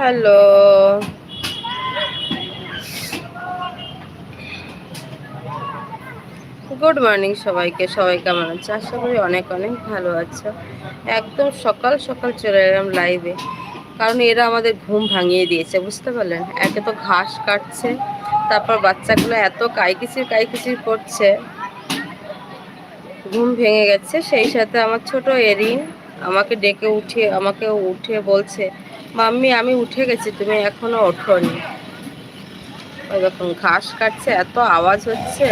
Hello good morning সবাইকে। সবাই কেমন আছে? আশা করি অনেক অনেক ভালো আছো। একদম সকাল সকাল চলে এলাম লাইভে কারণ এরা আমাদের ঘুম ভাঙিয়ে দিয়েছে, বুঝতে পারলেন? একে তো ঘাস কাটছে, তারপর বাচ্চাগুলো এত কাইকিচির কাইকিচির করছে। ঘুম ভেঙে গেছে, সেই সাথে আমার ছোট এরিন আমাকে ডেকে উঠে আমাকে উঠে বলছে, মাম্মি, আমি উঠে গেছি, তুমি এখনও ওঠোনি। ওই দেখুন, ঘাস কাটছে, এত আওয়াজ হচ্ছে।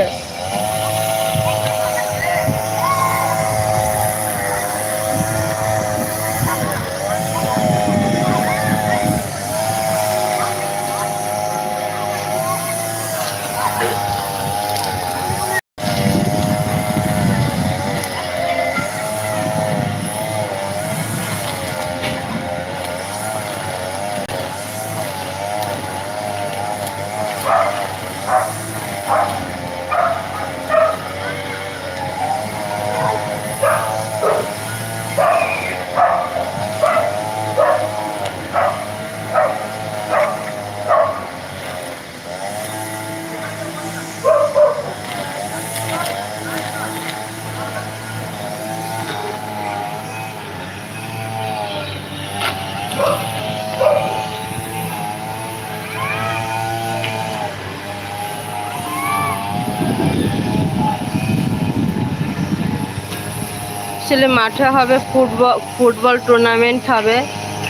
আসলে মাঠে হবে ফুটবল ফুটবল টুর্নামেন্ট হবে।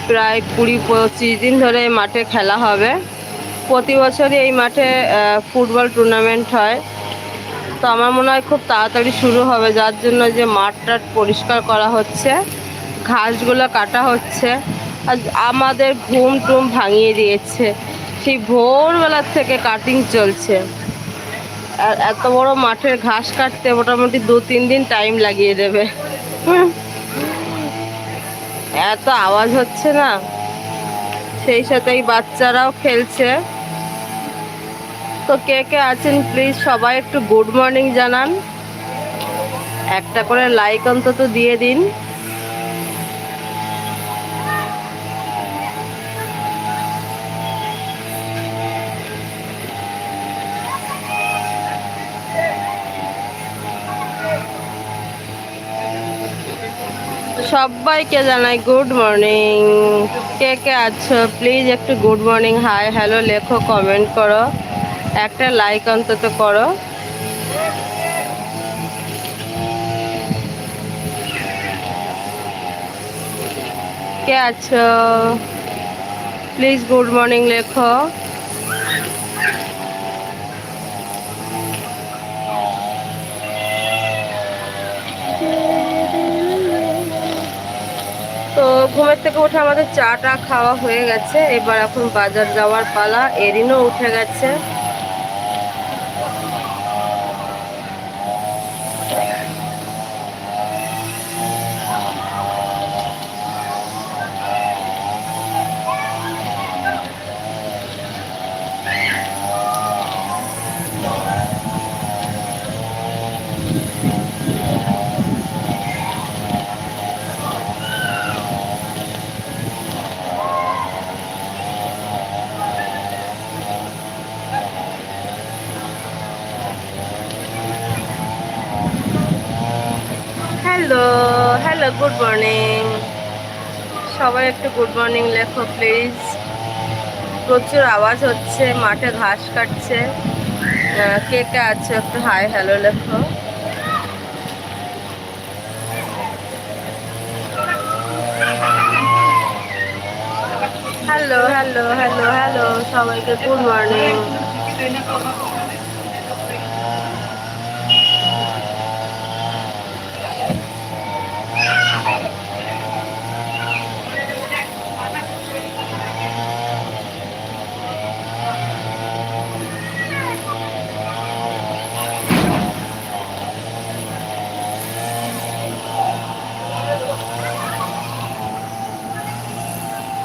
প্রায় কুড়ি, পঁচিশ দিন ধরে এই মাঠে খেলা হবে। প্রতি বছরই এই মাঠে ফুটবল টুর্নামেন্ট হয়। তো আমার মনে হয় খুব তাড়াতাড়ি শুরু হবে, যার জন্য যে মাঠটা পরিষ্কার করা হচ্ছে, ঘাসগুলো কাটা হচ্ছে, আর আমাদের ঘুম টুম ভাঙিয়ে দিয়েছে। সেই ভোরবেলার থেকে কাটিং চলছে। আর এত বড় মাঠের ঘাস কাটতে মোটামুটি দু তিন দিন টাইম লাগিয়ে দেবে। এত আওয়াজ হচ্ছে না। সেই সাথে এই বাচ্চারাও খেলছে। তো কে কে আছেন প্লিজ সবাই একটু গুড মর্নিং জানান। একটা করে লাইক অন্তত দিয়ে দিন। সবাইকে জানাই গুড মর্নিং কে কে আছো? প্লিজ একটু গুড মর্নিং হাই হ্যালো লেখো কমেন্ট করো। একটা লাইক অন্তত করো। কে আছো? প্লিজ গুড মর্নিং লেখো। তো ঘুমের থেকে উঠে আমাদের চাটা খাওয়া হয়ে গেছে। এবার এখন বাজার যাওয়ার পালা এরিনও উঠে গেছে। হ্যালো হ্যালো গুড মর্নিং সবাই একটু গুড মর্নিং লেখো প্লিজ প্রচুর আওয়াজ হচ্ছে, মাঠে ঘাস কাটছে। কে কে আছে একটু হাই হ্যালো লেখো। হ্যালো হ্যালো হ্যালো হ্যালো সবাইকে গুড মর্নিং